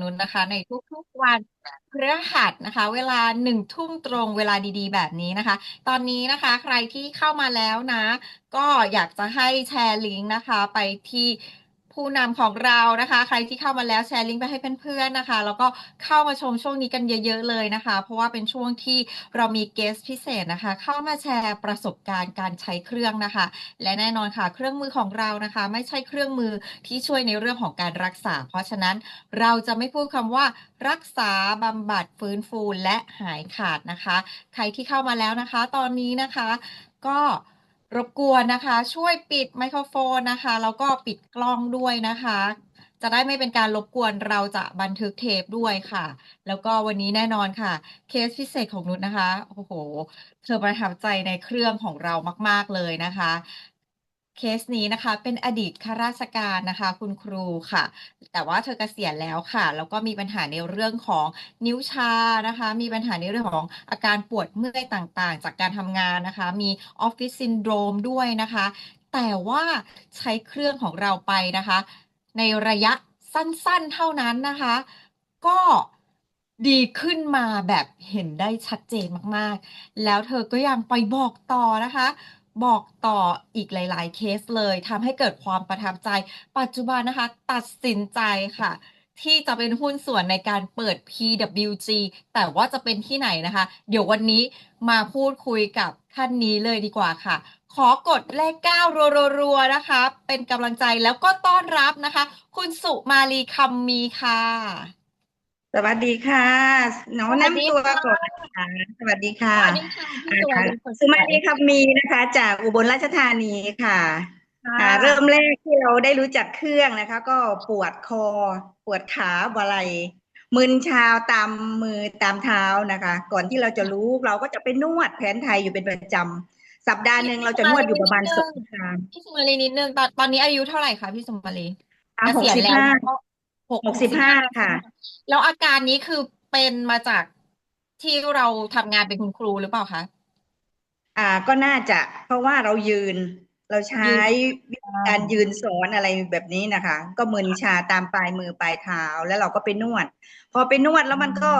นุนนะคะ ในทุกๆวันพฤหัสนะคะ เวลาหนึ่งทุ่มตรงเวลาดีๆ แบบนี้นะคะ ตอนนี้นะคะใครที่เข้ามาแล้วนะ ก็อยากจะให้แชร์ลิงก์นะคะ ไปที่ ผู้นำของเรานะคะ ใครที่เข้ามาแล้วแชร์ลิงก์ไปให้เพื่อนๆนะคะ แล้วก็เข้ามาชมช่วงนี้กันเยอะ ๆ เลยนะคะ เพราะว่าเป็นช่วงที่เรามีเกสพิเศษนะคะ เข้ามาแชร์ประสบการณ์การใช้เครื่องนะคะ และแน่นอนค่ะ เครื่องมือของเรานะคะ ไม่ใช่เครื่องมือที่ช่วยในเรื่องของการรักษา เพราะฉะนั้นเราจะไม่พูดคำว่ารักษาบำบัดฟื้นฟูและหายขาดนะคะ ใครที่เข้ามาแล้วนะคะ ตอนนี้นะคะ ก็ รบกวนนะคะ ช่วยปิดไมโครโฟนนะคะ แล้วก็ปิดกล้องด้วยนะคะ จะได้ไม่เป็นการรบกวนเราจะบันทึกเทปด้วยค่ะ แล้วก็วันนี้แน่นอนค่ะ เคสพิเศษของนุชนะคะ โอ้โห เธอประทับใจในเครื่องของเรามาก ๆ เลยนะคะ เคสนี้นะคะ เป็นอดีตข้าราชการนะคะ คุณครูค่ะ แต่ว่าเธอเกษียณแล้วค่ะ แล้วก็มีปัญหาในเรื่องของนิ้วชานะคะ มีปัญหาในเรื่องของอาการปวดเมื่อยต่างๆ จากการทำงานนะคะ มีออฟฟิศซินโดรมด้วยนะคะ แต่ว่าใช้เครื่องของเราไปนะคะ ในระยะสั้นๆเท่านั้นนะคะ ก็ดีขึ้นมาแบบเห็นได้ชัดเจนมากๆ แล้วเธอก็ยังไปบอกต่อนะคะ บอกต่ออีกหลาย ๆ เคสเลยทำให้เกิดความประทับใจ ปัจจุบันนะคะ ตัดสินใจค่ะ ที่จะเป็นหุ้นส่วนในการเปิด PWG แต่ว่าจะเป็นที่ไหนนะคะ เดี๋ยววันนี้มาพูดคุยกับท่านนี้เลยดีกว่าค่ะ ขอกดเลขเก้ารัวๆ นะคะ เป็นกำลังใจแล้วก็ต้อนรับนะคะ คุณสุมาลีคำมีค่ะ สวัสดีค่ะน้องสวัสดีนำตัวค่ะก่อนนะคะสวัสดีค่ะสวัสดีค่ะพี่สุมาลีคนสสุวมายลีคำมีนะคะ จากอุบลราชธานีค่ะค่ะอ่าเริ่มแรกที่เราได้รู้จักเครื่องนะคะ ก็ปวดคอ ปวดขาบวไหลมึนชาตามมือตามเท้านะคะ ก่อนที่เราจะรู้เราก็จะไปนวดแผนไทยอยู่เป็นประจำสัปดาห์หนึ่งเราจะนวดอยู่ประมาณสองครั้งพี่สุมาลีนิดนึงตอนตอนนี้อายุเท่าไหร่คะพี่สุมาลีอ่าเกษียณแล้ว65ก็ หกหกสิบห้าค่ะ แล้วอาการนี้คือเป็นมาจากที่เราทำงานเป็นคุณครูหรือเปล่าคะ อ่าก็น่าจะเพราะว่าเรายืน เราใช้ยืนวิธีการยืนสอนอะไรแบบนี้นะคะ ก็มึนชาตามปลายมือปลายเท้าแล้วเราก็ไปนวด พอไปนวดแล้วมันก็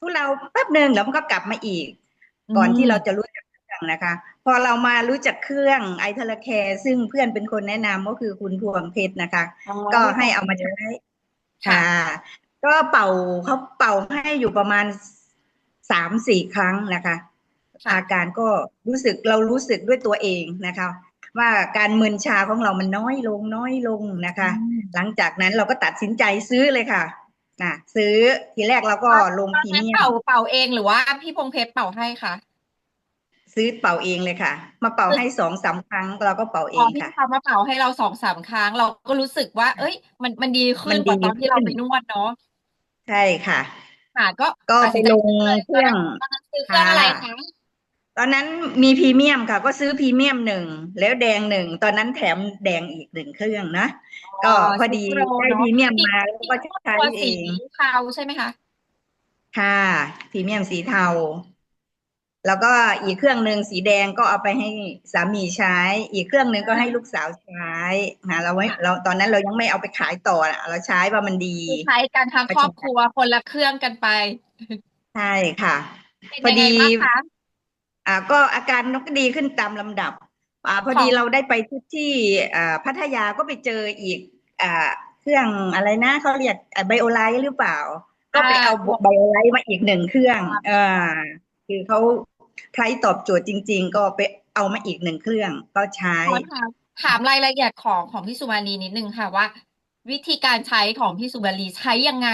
ทุเราแป๊บหนึ่งแล้วมันก็กลับมาอีก ก่อนที่เราจะรู้จักเครื่องนะคะ พอเรามารู้จักเครื่องไอเทลแคร์ซึ่งเพื่อนเป็นคนแนะนำก็คือคุณพวงเพชรนะคะอ๋อก็ให้เอามาใช้ ค่ะค่ะ ก็เป่าเขาเป่าให้อยู่ประมาณสามสี่ครั้งนะคะค่ะอาการก็รู้สึกเรารู้สึกด้วยตัวเองนะคะ ว่าการมึนชาของเรามันน้อยลงน้อยลงนะคะอืมหลังจากนั้นเราก็ตัดสินใจซื้อเลยค่ะนะซื้อทีแรกเราก็ลงตอนพรีนั้นเมียเป่ามเป่าเองหรือว่าพี่พงเพชรเป่าให้คะ ซื้อเป่าเองเลยค่ะ มาเป่าให้สองสามครั้งเราก็เป่าเออ๋องพี่ค่ะเขามาเป่าให้เราสองสามครั้ง เราก็รู้สึกว่า เอ้ย มันมันดีขึ้มันนกว่าตอนดีที่เราขึ้นไปนวดเนาะใช่ค่ะค่ะก็ก็ตัดไปสินใจลงซื้อเลยเครื่องตอนนั้นซื้อเครื่องอะไรคะตอนนั้นมีพรีเมียมค่ะ ก็ซื้อพรีเมียมหนึ่งแล้วแดงหนึ่งตอนนั้นแถมแดงอีกหนึ่งเครื่องนะก็พอดีชุโปรได้เนอะพรีเมียมที่มาแล้วก็ที่ใช้ตัวเอสีงเทาใช่ไหมคะค่ะพรีเมียมสีเทา แล้วก็อีกเครื่องหนึ่งสีแดงก็เอาไปให้สามีใช้ อีกเครื่องหนึ่งก็ให้ลูกสาวใช้นะเราไม่ค่ะเราตอนนั้นเรายังไม่เอาไปขายต่อนะเราใช้ว่ามันดีคือใช้กันทั้งครอบครัวคนละเครื่องกันไปใช่ค่ะเป็นพอยังไงดีบ้างคะอ่าก็อาการนกก็ดีขึ้นตามลำดับอ่าพอดีของเราได้ไปที่ที่อ่าพัทยาก็ไปเจออีกอ่าเครื่องอะไรนะเขาเรียกไบโอไลท์หรือเปล่า ก็ไปเอาไบโอไลท์มาอีกหนึ่งเครื่องอ่าคือเขา ใช้ตอบโจทย์จริง ๆ ก็ไปเอามาอีกหนึ่งเครื่องก็ใช้ ขอถามถามรายละเอียดของของพี่สุมาลีนิดนึงค่ะว่า วิธีการใช้ของพี่สุมาลีใช้ยังไง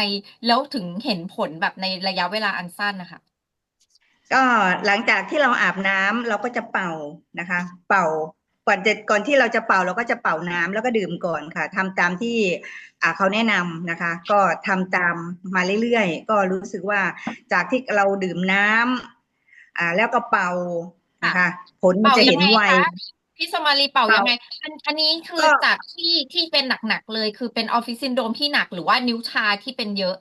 แล้วถึงเห็นผลแบบในระยะเวลาอันสั้นนะคะ ก็หลังจากที่เราอาบน้ำเราก็จะเป่านะคะ เป่าก่อนจะก่อนที่เราจะเป่าเราก็จะเป่าน้ำแล้วก็ดื่มก่อนค่ะทำตามที่อ่าเขาแนะนำนะคะ ก็ทำตามมาเรื่อยๆ ก็รู้สึกว่าจากที่เราดื่มน้ำ อ่า แล้วก็เป่านะคะ ผลมันเป่าจะยัเห็งนไงไวคะพี่สุมาลีเป่าเป่ายัยังไง อันอันนี้คือก็จากที่ที่เป็นหนักๆเลย คือเป็นออฟฟิศซินโดรมที่หนักหรือว่านิ้วชาที่เป็นเยอะ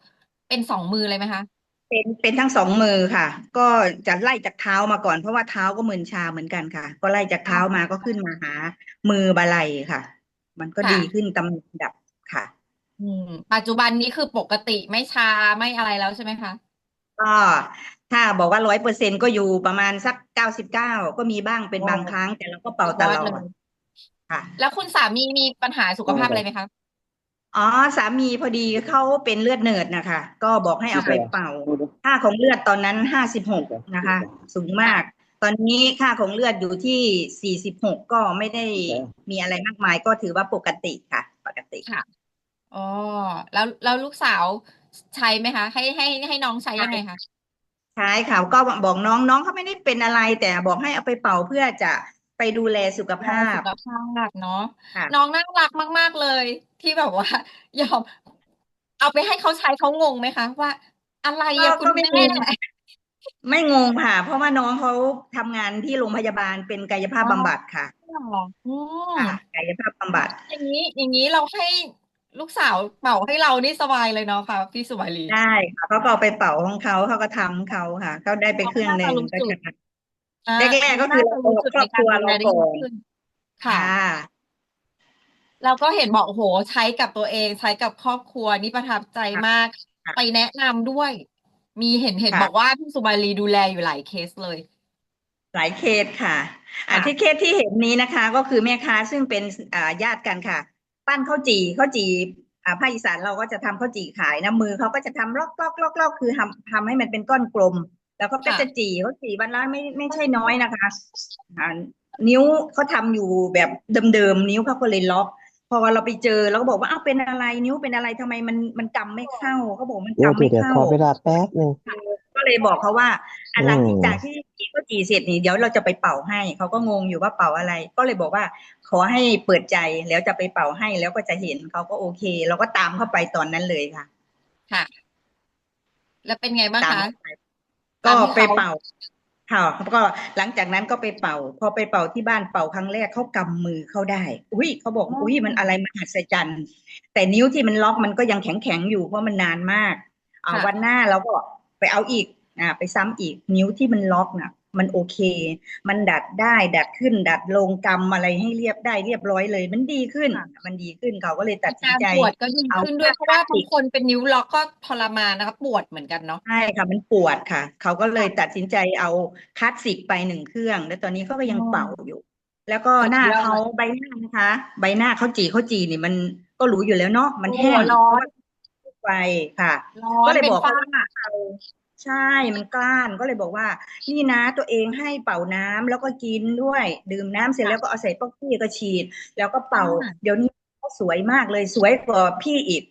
เป็นสองมือเลยไหมคะ เป็นเป็นทั้งสองมือค่ะ ก็จะไล่จากเท้ามาก่อนเพราะว่าเท้าก็มึนชาเหมือนกันค่ะ ก็ไล่จากเท้ามาก็ขึ้นมาหา มือบาไหล่ค่ะ มันก็ค่ะดีขึ้นตามลำดับค่ะ อืม ปัจจุบันนี้คือปกติไม่ชาไม่อะไรแล้วใช่ไหมคะก็ ถ้าบอกว่าร้อยเปอร์เซ็นก็อยู่ประมาณสักเก้าสิบเก้าก็มีบ้างเป็นโอ้บางครั้ง แต่เราก็เป่าสุดตยอลดอเลดยค่ะ แล้วคุณสามีมีปัญหาสุขภาพอะไรไหมคะอ๋อสามีพอดีเขาเป็นเลือดเนิร์ดนะคะ ก็บอกให้เอาไปเป่า ค่าของเลือดตอนนั้นห้าสิบหกนะคะ สูงมาก ตอนนี้ค่าของเลือดอยู่ที่สี่สิบหกก็ไม่ได้มีอะไรมากมาย ก็ถือว่าปกติค่ะ ปกติค่ะอ๋อแล้วแล้วลูกสาวใช้ไหมคะ ให้ให้ให้น้องใช้ยังไงคะ ใช่ค่ะก็บอกน้องน้องเขาไม่ได้เป็นอะไร แต่บอกให้เอาไปเป่าเพื่อจะไปดูแลสุขดูแลภาสุพขภาพเนาะค่ะน้องน่ารักมาก ๆเลย ที่แบบว่ายอมเอาไปให้เขาใช้เขางงไหมคะ ว่า อะไรก็อะคุก็ณไม่ แม่งงไม่งงค่ะ เพราะว่าน้องเขาทำงานที่โรงพยาบาลเป็นกายภาพอ๋อบำบัดค่ะอืมค่ะ กายภาพบำบัด อย่างนี้อย่างนี้เราให้ ลูกสาวเป่าให้เรานี่สบายเลยเนาะค่ะพี่สุวารีได้ค่ะเขาก็เอาไปเป่าของเขาเขาก็ทำของเขาค่ะเขาได้ไปเขาเครื่องน่าหจะนึ่งรู้ก็สึกจะอ่าแรกๆก็คือน่าจะรู้สึกครในอบคการรัวดูแลเราได้ก่อดีนขึ้นค่ะค่ะแล้วก็เห็นบอกโอ้โหใช้กับตัวเอง ใช้กับครอบครัวนี่ประทับใจค่ะมากค่ะไปแนะนำด้วย มีเห็นเห็นค่ะบอกว่าพี่สุมาลีดูแลอยู่หลายเคสเลยหลายเคสค่ะอ่าค่ะที่เคสที่เห็นนี้นะคะ ก็คือแม่ค้าซึ่งเป็นอ่าญาติกันค่ะ ปั้นข้าวจี่ข้าวจี่อ่าภาคอีสานเราก็จะทำข้าวจี่ขายนะมือเขาก็จะทำลอกลอกลอกลอกคือทำทำให้มันเป็นก้อนกลม แล้วเขาก็ค่ะจะจี่เขาจี่วันละไม่ไม่ใช่น้อยนะคะอ่านิ้วเขาทำอยู่แบบเดิมๆนิ้วเขาก็เลยล็อกพอเราไปเจอเราก็บอกว่าอ้าวเป็นอะไรนิ้วเป็นอะไรทำไมมันมันกำไม่เข้าเขาบอกมันเดี๋ยวกำไม่เดี๋ยวเข้าขอเวลาแป๊บหนึ่ง ก็เลยบอกเขาว่า อันหลังอืมจากที่จีก็จีเสร็จนี่เดี๋ยวเราจะไปเป่าให้เขาก็งงอยู่ว่าเป่าอะไร ก็เลยบอกว่า ขอให้เปิดใจแล้วจะไปเป่าให้แล้วก็จะเห็นเขาก็โอเค เราก็ตามเข้าไปตอนนั้นเลยค่ะ ค่ะ แล้วเป็นไงบ้างตามคะเข้าไปก็ตามที่ไปเขาเป่าค่ะก็หลังจากนั้นก็ไปเป่า พอไปเป่าที่บ้านเป่าครั้งแรกเขากำมือเขาได้ อุ้ยเขาบอกอ๋ออุ้ยมันอะไรมหัศจรรย์แต่นิ้วที่มันล็อกมันก็ยังแข็งแข็งๆอยู่เพราะมันนานมากอ่าค่ะวันหน้าเราก็ ไปเอาอีกอ่าไปซ้ำอีกนิ้วที่มันล็อกน่ะ มันโอเค มันดัดได้ดัดขึ้น ดัดลงกำอะไรให้เรียบได้เรียบร้อยเลย มันดีขึ้นค่ะมันดีขึ้นเขาก็เลยตัดอาสินการใจปวดก็ดีเอาขึ้นด้วยเพราะว่าพลาสบางติกคนเป็นนิ้วล็อกก็ทรมานนะคะปวดเหมือนกันเนาะใช่ค่ะมันปวดค่ะ เขาก็เลยตัดสินใจเอาคลาสสิกไปหนึ่งเครื่อง แล้วตอนนี้เขาก็ยังอ๋อเป่าอยู่ แล้วก็สุดหน้ายอดเขาใบหน้านะคะ ใบหน้าเขาจีเขาจีนี่มันก็รู้อยู่แล้วเนาะมันโอ้แห้งร้อน ไปค่ะร้อก็นเลยเป็นบอกฝ้าเขาว่าใช่มันกล้านก็เลยบอกว่า นี่นะตัวเองให้เป่าน้ำแล้วก็กินด้วย ดื่มน้ำเสร็จแล้วก็เอาใส่ป๊อกกี้ก็ฉีด แล้วก็เป่าอ่าเดี๋ยวนี้เขาสวยมากเลยสวยกว่าพี่อีก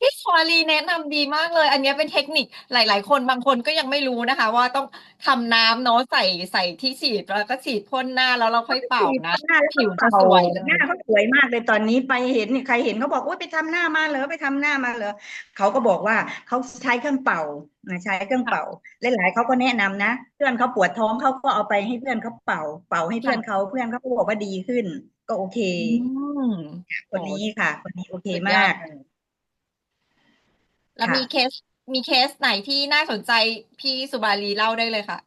พี่สวารีแนะนำดีมากเลย อันเนี้ยเป็นเทคนิคหลาย ๆ คนบางคนก็ยังไม่รู้นะคะ ว่าต้องทำน้ำเนาะใส่ใส่ที่ฉีดแล้วก็ฉีดพ่นหน้าแล้วเราค่อยเป่านะ หน้าแล้วผิวก็จะเป่าสวยเลย หน้าเขาสวยมากเลยตอนนี้ไปเห็นนี่ใครเห็นเขาบอกว่าไปทำหน้ามาเหรอไปทำหน้ามาเหรอเขาก็บอกว่าเขาใช้เครื่องเป่านะใช้เครื่องเป่าหลายๆเขาก็แนะนำนะ เพื่อนเขาปวดท้องเขาก็เอาไปให้เพื่อนเขาเป่า เป่าให้เพื่อนเขาเพื่อนเขาก็บอกว่าดีขึ้น ก็โอเคอืมคนนี้ค่ะ คนนี้โอเคสุดยอมาดกเลยแล้วค่ะมีเคส มีเคสไหนที่น่าสนใจพี่สุบาลีเล่าได้เลยค่ะ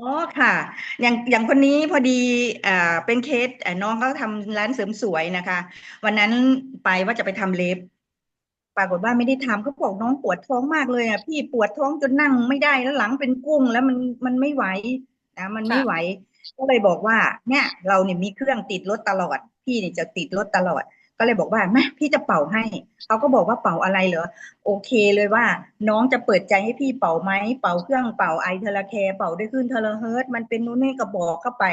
อ๋อค่ะ อย่างอย่างคนนี้พอดีอ่าเป็นเคสอ่าน้องเขาทำร้านเสริมสวยนะคะ วันนั้นไปว่าจะไปทำเล็บ ปรากฏว่าไม่ได้ทำเขาบอกน้องปวดท้องมากเลยอะพี่ปวดท้องจนนั่งไม่ได้แล้วหลังเป็นกุ้งแล้วมันมันไม่ไหวนะมันไม่ค่ะไหว ก็เลยบอกว่าเนี่ยเราเนี่ยมีเครื่องติดรถตลอด พี่เนี่ยจะติดรถตลอด ก็เลยบอกว่าแม่พี่จะเป่าให้เขาก็บอกว่าเป่าอะไรเหรอโอเคเลยว่า น้องจะเปิดใจให้พี่เป่าไหมเป่าเครื่องเป่าไอเทอร์แคร์เป่าได้ขึ้นเทอร์เฮิร์ตมันเป็นนู้นนี่ก็บอกเข้าไป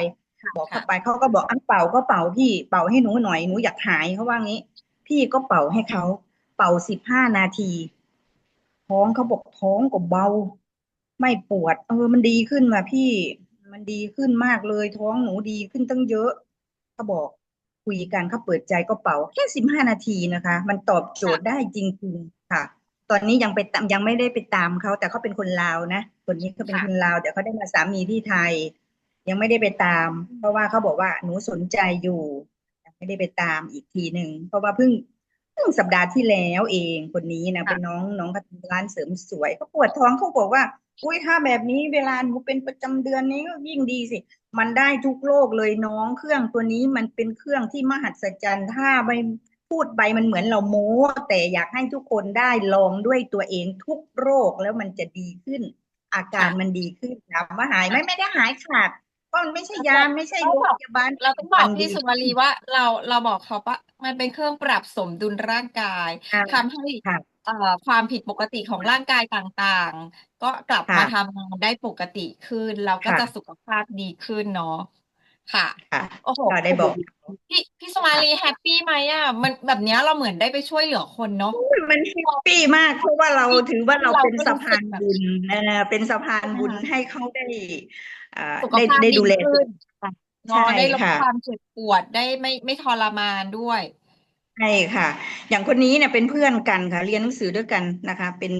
บอกเข้าไปเขาก็บอกอันเป่าก็เป่าพี่เป่าให้หนูหน่อยหนูอยากหายเขาว่างี้ พี่ก็เป่าให้เขาเป่าสิบห้านาที ท้องเขาบอกท้องก็เบา ไม่ปวด เออมันดีขึ้นว่ะพี่ มันดีขึ้นมากเลย ท้องหนูดีขึ้นตั้งเยอะเขาบอกคุยกันเขาเปิดใจก็เป่า แค่สิบห้านาทีนะคะ มันตอบโจทย์ได้จริงๆค่ะ ตอนนี้ยังไปตามยังไม่ได้ไปตามเขาแต่เขาเป็นคนลาวนะคนนี้เขาเป็นค่ะคนลาวแต่เขาได้มาสามีที่ไทย ยังไม่ได้ไปตาม เพราะว่าเขาบอกว่าหนูสนใจอยู่ยังไม่ได้ไปตามอีกทีหนึ่งเพราะว่าเพิ่งเพิ่งสัปดาห์ที่แล้วเองคนนี้นะค่ะเป็นน้องน้องเขาทำร้านเสริมสวยเขาปวดท้องเขาบอกว่า อุ้ยถ้าแบบนี้เวลาหนูเป็นประจำเดือนนี้ก็ยิ่งดีสิ มันได้ทุกโรคเลยน้องเครื่องตัวนี้มันเป็นเครื่องที่มหัศจรรย์ถ้าไม่พูดไปมันเหมือนเราโม้ แต่อยากให้ทุกคนได้ลองด้วยตัวเองทุกโรคแล้วมันจะดีขึ้น อาการค่ะมันดีขึ้นถามว่าหายไหมไม่ได้หายขาดเพราะมันไม่ใช่ยาไม่ใช่เราโรงบอกพยาบาลเราต้องบอกมันดีพี่สุมาลีว่าเราเราบอกเขาว่ามันเป็นเครื่องปรับสมดุลร่างกายอ่าทำให้ค่ะ เอ่อความผิดปกติของร่างกายต่าง ๆ ก็กลับค่ะ มาทำงานได้ปกติขึ้น เราก็ค่ะ จะสุขภาพดีขึ้นเนาะ ค่ะ ค่ะ โอ้โห ก็ได้บอก พี่พี่สุมาลีแฮปปี้ไหมอะ มันแบบเนี้ยเราเหมือนได้ไปช่วยเหลือคนเนาะมันแฮปปี้มาก เพราะว่าเราถือว่าเราเราเป็นก็รู้สะพานสึกแบบบุญเออเป็นสะพานบุญใช่ไหมคะให้เขาได้อ่าสุขได้ภาพได้ดีดูแลขึ้นใช่เนาะได้ลดค่ะ ความเจ็บปวดได้ไม่ไม่ทรมานด้วย ใช่ค่ะ อย่างคนนี้เนี่ยเป็นเพื่อนกันค่ะ เรียนหนังสือด้วยกันนะคะ เป็น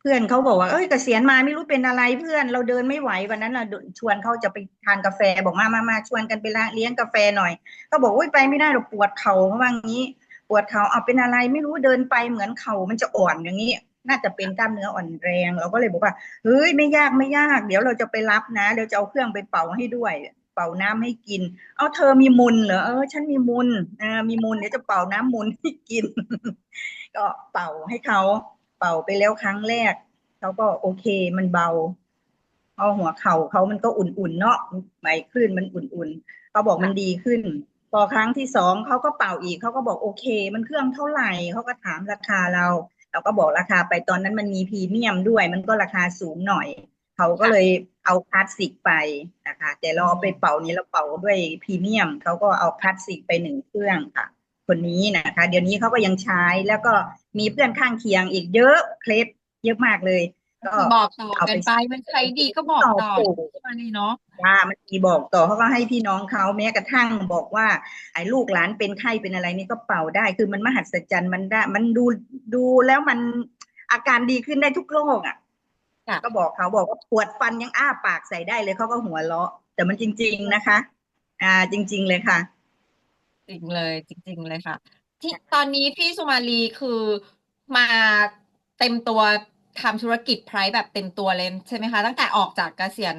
เพื่อนเขาบอกว่าเอ้ยเกษียณมาไม่รู้เป็นอะไรเพื่อนเราเดินไม่ไหววันนั้นเราชวนเขาจะไปทานกาแฟบอกมามามาชวนกันไปเลี้ยงกาแฟหน่อยก็บอกโอ้ยไปไม่ได้หรอกปวดเข่าเขาว่างี้ ปวดเข่าเอาเป็นอะไรไม่รู้เดินไปเหมือนเข่ามันจะอ่อนอย่างนี้ น่าจะเป็นกล้ามเนื้ออ่อนแรง เราก็เลยบอกว่าเฮ้ยไม่ยากไม่ยาก เดี๋ยวเราจะไปรับนะเดี๋ยวจะเอาเครื่องไปเป่าให้ด้วย เป่าน้ำให้กิน เอาเธอมีมุนเหรอเออฉันมีมุนเออมีมุนเดี๋ยวจะเป่าน้ำมุนให้กิน ก็เป่าให้เขาเป่าไปแล้วครั้งแรกเขาก็โอเคมันเบาเอาหัวเข่าเขามันก็อุ่นๆเนาะไหมคลื่นมันอุ่นๆเขาบอกมันดีขึ้น พอครั้งที่สองเขาก็เป่าอีกเขาก็บอกโอเค มันเครื่องเท่าไหร่เขาก็ถามราคาเรา เราก็บอกราคาไปตอนนั้นมันมีพรีเมียมด้วย มันก็ราคาสูงหน่อย เขาก็เลยเอาคลาสสิกไปนะคะแต่เราเอาไปเป่านี้เราเป่าด้วยพรีเมียมเขาก็เอาคลาสสิกไปหนึ่งเครื่องค่ะ คนนี้นะคะ เดี๋ยวนี้เขาก็ยังใช้แล้วก็มีเพื่อนข้างเคียงอีกเยอะเคล็ดเยอะมากเลยก็บอกต่อเอากัไปนไปมันใครดีก็บอกต่อต่อพี่มาลีเนาะว่ามันมีบอกต่อเขาก็ให้พี่น้องเขาแม้กระทั่งบอกว่า ไอ้ลูกหลานเป็นไข้เป็นอะไรนี่ก็เป่าได้ คือมันมหัศจรรย์มันได้ มันดูดูแล้วมันอาการดีขึ้นได้ทุกโรคอะค่ะ ก็บอกเขาบอกว่าปวดฟันยังอ้าปากใส่ได้เลยเขาก็หัวเราะ แต่มันจริง ๆนะคะ อ่า จริง ๆเลยค่ะ จริงเลย จริง ๆ เลยค่ะ ที่ตอนนี้พี่สุมาลีคือมาเต็มตัวทำธุรกิจไพรแบบเต็มตัวเลยใช่ไหมคะ ตั้งแต่ออกจากเกษียณ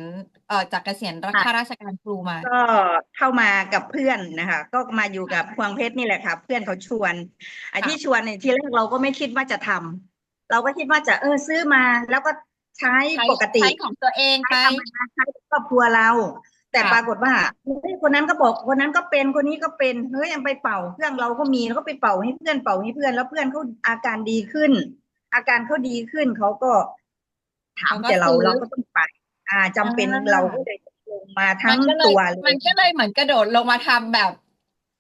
เอ่อจากเกษียณค่ะข้าราชการครูมา ก็เข้ามากับเพื่อนนะคะ ก็มาอยู่กับพวงเพชรนี่แหละค่ะ เพื่อนเขาชวนไอ้ค่ะที่ชวนเนี่ยทีแรกเราก็ไม่คิดว่าจะทำเราก็คิดว่าจะเออซื้อมาแล้วก็ ใช้ใช้ปกติใช้ของตัวเองไปใช้ธรรมดาใช้ครอบครัวเรา แต่ค่ะปรากฏว่าเฮ้ยคนนั้นก็บอกคนนั้นก็เป็นคนนี้ก็เป็นเฮ้ยยังไปเป่าเครื่องเราก็มีแล้วก็ไปเป่าให้เพื่อนเป่าให้เพื่อนแล้วเพื่อนเขาอาการดีขึ้น อาการเขาดีขึ้นเขาก็ถามเขาก็แต่เราซื้อเราก็ต้องไปอ่าจำเป็นอ่าเราก็เลยลงมาทั้มังนก็เลยตัวเลมันยก็เลยเหมือนกระโดดลงมาทำแบบ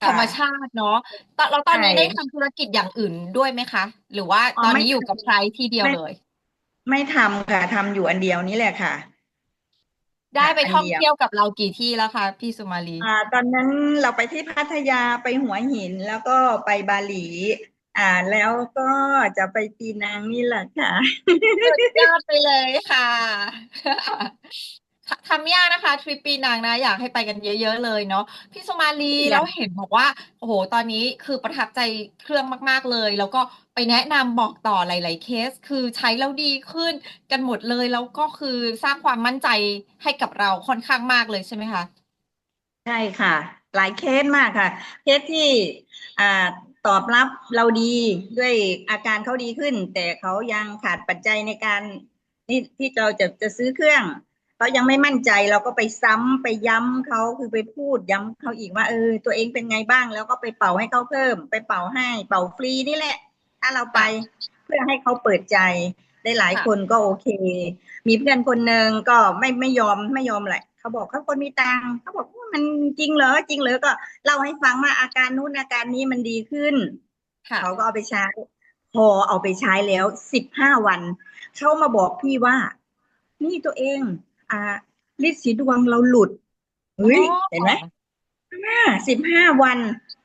ค่ะธรรมชาติเนาะตอนแล้วตอนนี้ใช่ได้ทำธุรกิจอย่างอื่นด้วยไหมคะ หรือว่าอ๋อตอนไม่นี้อยู่กับทำไพรที่เดียวไม่เลย ไม่ทำค่ะทำอยู่อันเดียวนี่แหละค่ะ ได้ค่ะไปอันท่องเดียวเที่ยวกับเรากี่ที่แล้วคะพี่สุมาลีอ่า ตอนนั้นเราไปที่พัทยาไปหัวหินแล้วก็ไปบาหลี อ่า แล้วก็จะไปปีนังนี่แหละค่ะสุดยอดไปเลยค่ะทำยากนะคะทริปปีนังนะ อยากให้ไปกันเยอะ ๆ เลยเนาะพี่สุมาลีอยากแล้วเห็นบอกว่า โอ้โห ตอนนี้คือประทับใจเครื่องมาก ๆเลย แล้วก็ ไปแนะนำบอกต่อหลาย ๆ เคส คือใช้แล้วดีขึ้นกันหมดเลย แล้วก็คือสร้างความมั่นใจให้กับเราค่อนข้างมากเลยใช่ไหมคะใช่ค่ะ หลายเคสมากค่ะ เคสที่อ่าตอบรับเราดีด้วยอาการเขาดีขึ้น แต่เขายังขาดปัจจัยในการนี่ที่เราจะจะซื้อเครื่องเขายังไม่มั่นใจเราก็ไปซ้ำไปย้ำเขาคือไปพูดย้ำเขาอีกว่าเออตัวเองเป็นไงบ้าง แล้วก็ไปเป่าให้เขาเพิ่ม ไปเป่าให้เป่าฟรีนี่แหละ ถ้าเราไปเพื่อให้เขาเปิดใจได้หลายค่ะคนก็โอเค มีเพื่อนคนหนึ่งก็ไม่ไม่ยอมไม่ยอมแหละเขาบอกเขาคนมีตังค์เขาบอกว่ามันจริงเหรอจริงเหรอก็เล่าให้ฟังว่าอาการนู้นอาการนี้มันดีขึ้นค่ะเขาก็เอาไปใช้ พอเอาไปใช้แล้วสิบห้าวันเขามาบอกพี่ว่า นี่ตัวเอง อ่าลิสีดวงเราหลุดเฮ้ยเห็นไหมห้าสิบห้าวัน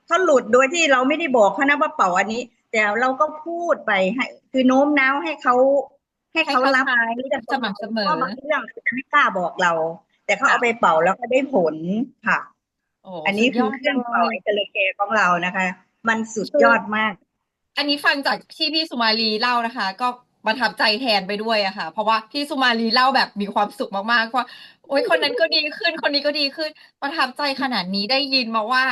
เขาหลุดโดยที่เราไม่ได้บอกเขานะว่าเป่าอันนี้ แต่เราก็พูดไปให้ คือโน้มน้าวให้เขาให้ให้เขาเขารับใช้สม่ำเสมอเพราะบางเรื่องเขาจะไม่กล้าบอกเรา แต่เขาค่ะเอาไปเป่าแล้วก็ได้ผลค่ะโอ้อันนี้สุดยคืออดเครื่องเป่าเลยไอเทเลแกของเรานะคะ มันสุดยอดมาก อันนี้ฟังจากที่พี่สุมาลีเล่านะคะ ก็ ประทับใจแทนไปด้วยอะค่ะ เพราะว่าพี่สุมาลีเล่าแบบมีความสุขมากๆว่าโอ๊ยคนนั้นก็ดีขึ้น คนนี้ก็ดีขึ้น ประทับใจขนาดนี้ได้ยินมาว่า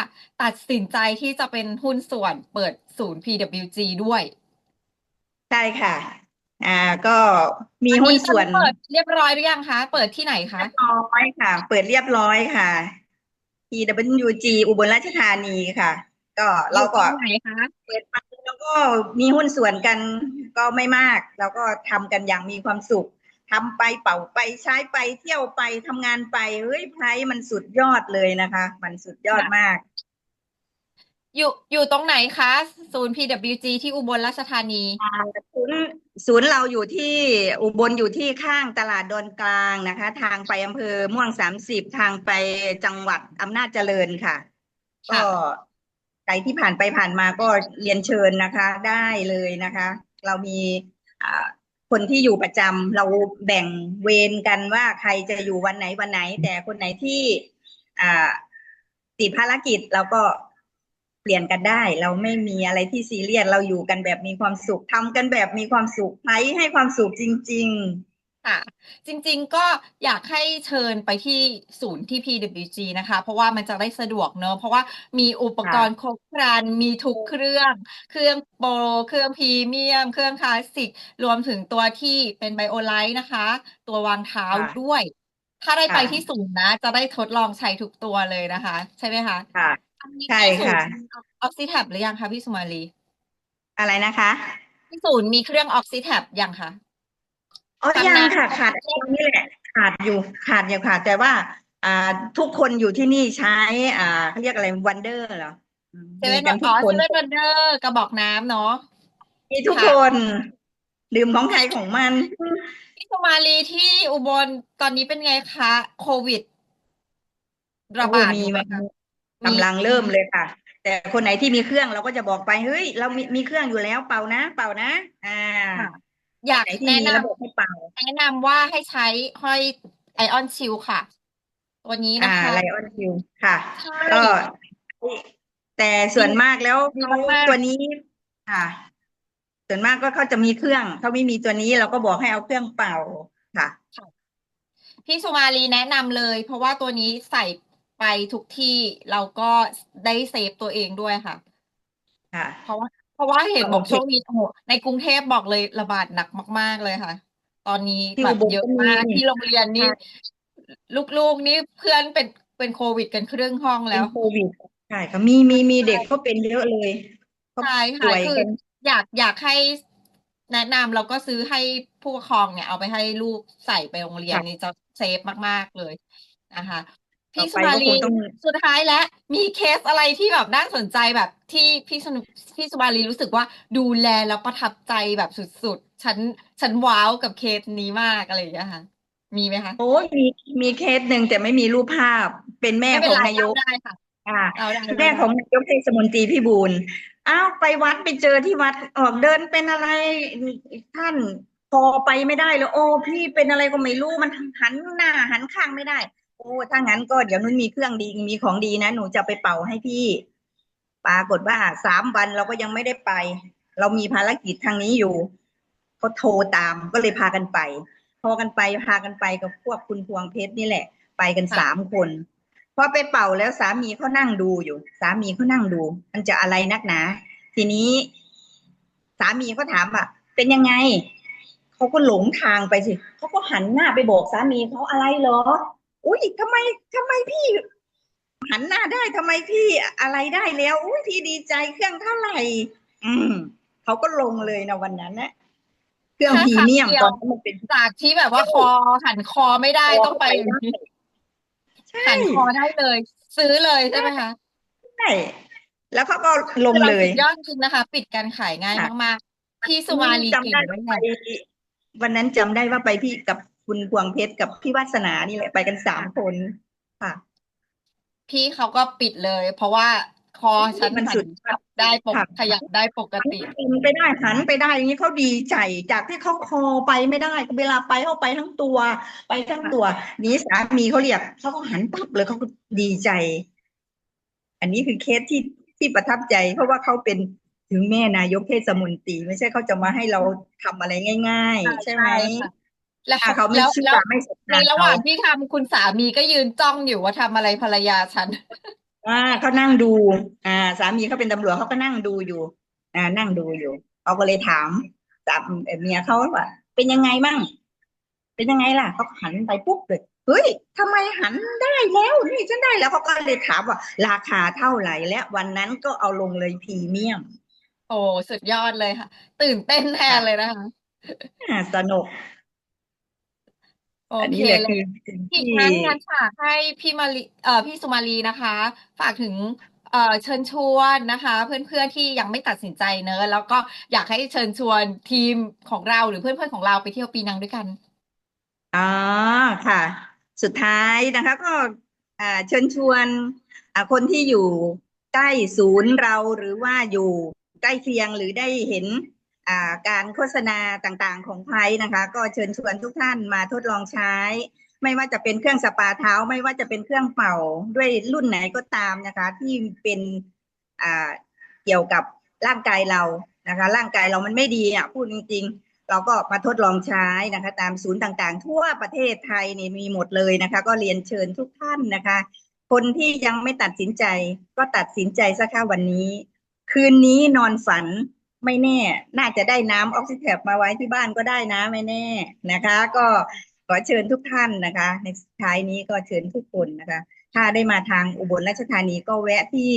ตัดสินใจที่จะเป็นหุ้นส่วนเปิดศูนย์ PWG ด้วย ใช่ค่ะ อ่าก็มีอันหุ้นนี้ส่วนเปิดเรียบร้อยหรือยังคะ เปิดที่ไหนคะเรียบร้อยค่ะ เปิดเรียบร้อยค่ะ PWG อุบลราชธานีค่ะ ก็อเรายู่ตรก็งไหนคะเปิดไป แล้วก็มีหุ้นส่วนกันก็ไม่มาก แล้วก็ทำกันอย่างมีความสุขทำไปเป่าไปใช้ไปเที่ยวไปทำงานไปเฮ้ยไพรมันสุดยอดเลยนะคะ มันสุดยอดมาก อยู่อยู่ตรงไหนคะ ศูนย์ PWG ที่อุบลราชธานีศูนย์ศูนย์เราอยู่ที่อุบลอยู่ที่ข้างตลาดดอนกลางนะคะ ทางไปอำเภอม่วงสามสิบทางไปจังหวัดอำนาจเจริญค่ะค่ะก็ใครที่ผ่านไปผ่านมาก็เรียนเชิญนะคะได้เลยนะคะ เรามีคนที่อยู่ประจำเราแบ่งเวรกันว่าใครจะอยู่วันไหนวันไหน แต่คนไหนที่ติดภารกิจเราก็เปลี่ยนกันได้ เราไม่มีอะไรที่ซีเรียสเราอยู่กันแบบมีความสุขทำกันแบบมีความสุขใช้ให้ความสุขจริง ๆ ค่ะ จริงๆก็อยากให้เชิญไปที่ศูนย์ที่ PWG นะคะ เพราะว่ามันจะได้สะดวกเนอะเพราะว่ามีอุปกรณ์ครบครัน มีทุกเครื่อง เครื่องโปร เครื่องพรีเมียม เครื่องคลาสสิก รวมถึงตัวที่เป็นไบโอไลท์นะคะ ตัววางเท้าค่ะด้วย ถ้าได้ไปค่ะ ที่ศูนย์นะ จะได้ทดลองใช้ทุกตัวเลยนะคะ ใช่ไหมคะ ค่ะ อันนี้ใช่ที่ศูนค่ะย์ออกซิแท็บหรือยังคะพี่สุมาลีอะไรนะคะ ที่ศูนย์มีเครื่องออกซิแท็บยังคะ อ๋อทำยังงานค่ะขาดตรงนี้แหละ ขาดอยู่ขาดอยู่ค่ะ แต่ว่า อ่าทุกคนอยู่ที่นี่ใช้ อ่าเขาเรียกอะไรวันเดอร์เหรออืมเซเว่นมีกันทุอ๋กอคเซนเว่นวันเดอร์กระบอกน้ำเนาะมีทุกค่ะคน ดื่มของใครของมันพี่สุมาลีที่อุบลตอนนี้เป็นไงคะโควิด ระบาดโอ้อยู่ไหมคะกำลังเริ่มเลยค่ะ แต่คนไหนที่มีเครื่องเราก็จะบอกไปเฮ้ย เรามีมีเครื่องอยู่แล้วเป่านะ เป่านะ อ่าค่ะ อยากไหนที่แนะมีนระบบให้เป่าำแนะนำว่าให้ใช้ห้อยไอออนชิลค่ะตัวนี้นะอ่าคะไลออนคิวค่ะใช่ก็แต่ส่วนมากแล้วดีเขามากๆตัวนี้ค่ะ ส่วนมากก็เขาจะมีเครื่องเขาไม่มีตัวนี้เราก็บอกให้เอาเครื่องเป่าค่ะพี่สุมาลีแนะนำเลย เพราะว่าตัวนี้ใส่ไปทุกที่เราก็ได้เซฟตัวเองด้วยค่ะ ค่ะ เพราะว่าเพ ราะว่าเห็นบอกโอเคช่วงนี้โอ้โหในกรุงเทพบอกเลยระบาดหนักมาก ๆเลยค่ะ ตอนนี้ที่แบอุบบลเยอะก็มีมากที่โรงเรียนนี่ใช่ลูกๆนี่เพื่อนเป็นเป็นโควิดกันครึ่งห้องเป็แล้นว โควิดใช่ค่ะมีมีมีเด็กก็เป็นเยอะเลยเขาใช่ป่ค่ะวยคือกัน อยากอยากให้แนะนำแล้วก็ซื้อให้ผู้ปกครองเนี่ย เอาไปให้ลูกใส่ไปโรงเรียนค่ะ นี่จะเซฟมาก ๆ เลยนะคะต่อ พี่ไปสุมาก็คลีงต้องสุดท้ายแล้วมีเคสอะไรที่แบบน่าสนใจแบบที่พี่สนุพี่สุมาลีรู้สึกว่าดูแลแล้วประทับใจแบบสุดๆ ฉันฉันว้าวกับเคสนี้มากอะไรอย่างเงี้ยค่ะมีไหมคะโอ้ยมีมีเคสหนึ่งแต่ไม่มีรูปภาพเป็นแม่ไม่เป็ขนองไรนายกเล่าได้ค่ะอ่าเอาได้แม่เล่าของได้นายกเทศมนตรีพี่บูลอ้าวไปวัดไปเจอที่วัดออกเดินเป็นอะไรท่านพอไปไม่ได้แล้วโอ้พี่เป็นอะไรก็ไม่รู้มันหันหน้าหันข้างไม่ได้ โอ้ถ้างั้นก็เดี๋ยวนุ่นมีเครื่องดีมีของดีนะหนูจะไปเป่าให้พี่ ปรากฏว่าสามวันเราก็ยังไม่ได้ไป เรามีภารกิจทางนี้อยู่ก็โทรตามก็เลยพากันไปพอกันไปพากันไปกับพวกคุณพวงเพชรนี่แหละ ไปกันค่ะสามคนพอไปเป่าแล้วสามีเขานั่งดูอยู่ สามีเขานั่งดู มันจะอะไรนักหนา ทีนี้ สามีเขาถามว่าเป็นยังไงเขาก็หลงทางไปสิเขาก็หันหน้าไปบอกสามีเขาอะไรเหรอ อุ้ยทำไมทำไมพี่ หันหน้าได้ทำไมพี่อะไรได้แล้วอุ้ยพี่ดีใจเครื่องเท่าไหร่ อืมเขาก็ลงเลยนะวันนั้นนะเครื่องแค่พรีครั้งเมียมเดียตวอนนั้นมันเป็นจากที่แบบว่าคอหันคอไม่ได้คอต้องไปอย่างนี้ใช่หันคอได้เลย ซื้อเลยใช่ไหมคะใช่แล้วเขาก็ลงคือเราเลยสุดยอดจริงนะคะ ปิดการขายง่ายค่ะมากๆพี่สุมาลีจำเก่งได้ด้วว่ายไปไงวันนั้นจำได้ว่าไปพี่กับ คุณพวงเพชรกับพี่วาสนานี่แหละไปกันสามคนค่ะ พี่เขาก็ปิดเลย เพราะว่าคอฉันมันหัสุนดได้ปกค่ะขยับได้ปกติหันไปได้หันไปได้อย่างนี้เขาดีใจจากที่เขาคอไปไม่ได้ เวลาไปเขาไปทั้งตัว ไปทั้งตัว นี้สามีเขาเรียกเขาก็หันปั๊บเลยเขาก็ดีใจ อันนี้คือเคสที่ที่ประทับใจ เพราะว่าเขาเป็นถึงแม่นายกเทศมนตรีไม่ใช่เขาจะมาให้เราทำอะไรง่าย ๆ ใช่ไหมค่ะ แล้วถ้าเขาไม่แล้วเชื่แล้อวไม่ศรัทในธาระหเขาว่างที่ทำคุณสามีก็ยืนจ้องอยู่ว่าทำอะไรภรรยาฉันอ่าเขานั่งดู อ่า สามีเขาเป็นตำรวจเขาก็นั่งดูอยู่ อ่า นั่งดูอยู่เขาก็เลยถามสามเมียเขาว่า เป็นยังไงมั่งเป็นยังไงล่ะเขาก็หันไปปุ๊บเลยเฮ้ยทำไมหันได้แล้วนี่ฉันได้แล้วเขาก็เลยถามว่า ราคาเท่าไหร่และวันนั้นก็เอาลงเลยพรีเมียม โอ้สุดยอดเลยค่ะ ตื่นเต้นแทนเลยนะคะอ่าสนุก โออันเคนี้แหละเลคืย อสิ่งอีกที่งั้นงั้นฝากให้พี่มาลีเอ่อพี่สุมาลีนะคะ ฝากถึงเอ่อเชิญชวนนะคะ เพื่อนๆที่ยังไม่ตัดสินใจเนอะแล้วก็อยากให้เชิญชวนทีมของเราหรือเพื่อนๆของเราไปเที่ยวปีนังด้วยกัน อ๋อค่ะ สุดท้ายนะคะก็อ่าเชิญชวนอ่าคนที่อยู่ใกล้ศูนย์เราหรือว่าอยู่ใกล้เคียงหรือได้เห็นอ่า การโฆษณาต่างๆของไพนะคะ ก็เชิญชวนทุกท่านมาทดลองใช้ ไม่ว่าจะเป็นเครื่องสปาเท้า ไม่ว่าจะเป็นเครื่องเป่าด้วยรุ่นไหนก็ตามนะคะ ที่เป็นเกี่ยวกับร่างกายเรานะคะ ร่างกายเรามันไม่ดีอะพูดจริงๆ เราก็มาทดลองใช้นะคะ ตามศูนย์ต่างๆ ทั่วประเทศไทยนี่มีหมดเลยนะคะ ก็เรียนเชิญทุกท่านนะคะ คนที่ยังไม่ตัดสินใจ ก็ตัดสินใจสักค่ะวันนี้ คืนนี้นอนฝัน ไม่แน่ น่าจะได้น้ำออกซิแทบมาไว้ที่บ้านก็ได้นะไม่แน่นะคะ ก็ขอเชิญทุกท่านนะคะ ในสุดท้ายนี้ก็เชิญทุกคนนะคะ ถ้าได้มาทางอุบลราชธานีก็แวะที่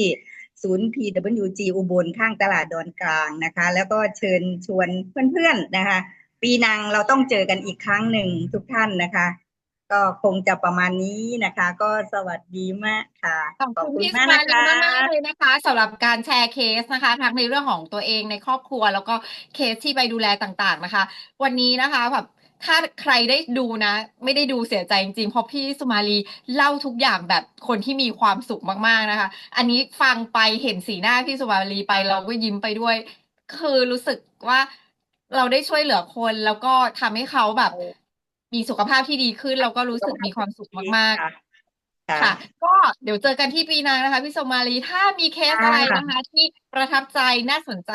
ศูนย์ PWG อุบลข้างตลาดดอนกลางนะคะ แล้วก็เชิญชวนเพื่อนๆนะคะ ปีนังเราต้องเจอกันอีกครั้งหนึ่งทุกท่านนะคะ ก็คงจะประมาณนี้นะคะ ก็สวัสดีมากค่ะ ขอบขอบคุณคุณพี่มาสุกมานะลีคะมากๆเลยนะคะสำหรับการแชร์เคสนะคะ ทั้งในเรื่องของตัวเองในครอบครัว แล้วก็เคสที่ไปดูแลต่างๆนะคะ วันนี้นะคะแบบถ้าใครได้ดูนะ ไม่ได้ดูเสียใจจริงๆเพราะพี่สุมาลีเล่าทุกอย่างแบบคนที่มีความสุขมากๆนะคะ อันนี้ฟังไปเห็นสีหน้าพี่สุมาลีไปเราก็ยิ้มไปด้วย คือรู้สึกว่าเราได้ช่วยเหลือคนแล้วก็ทำให้เขาแบบ มีสุขภาพที่ดีขึ้น เราก็รู้สึกมีความสุขมาก ๆค่ะค่ะก็เดี๋ยวเจอกันที่ปีนังนะคะ พี่สมาลีถ้ามีเคสอะไรนะคะ ที่ประทับใจน่าสนใจ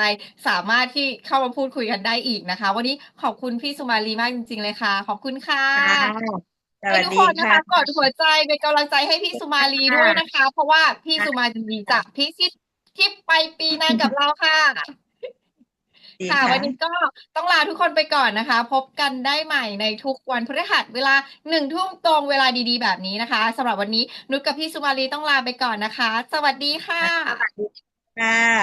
สามารถที่เข้ามาพูดคุยกันได้อีกนะคะ วันนี้ขอบคุณพี่สุมาลีมากจริง ๆ เลยค่ะ ขอบคุณค่ะค่ะสให้วัสทุกดีคนนะค่ะคะกดหัวใจเป็นกำลังใจให้พี่สุมาลีด้วยนะคะ เพราะว่าพี่สุมาลีจะพิชิตทริปไปปีนังกับเราค่ะ ดีค่ะค่ะ วันนี้ก็ต้องลาทุกคนไปก่อนนะคะ พบกันได้ใหม่ในทุกวันพฤหัสเวลาหนึ่งทุ่มตรงเวลาดีๆ แบบนี้นะคะสำหรับวันนี้นุชกับพี่สุมาลีต้องลาไปก่อนนะคะ สวัสดีค่ะค่ะ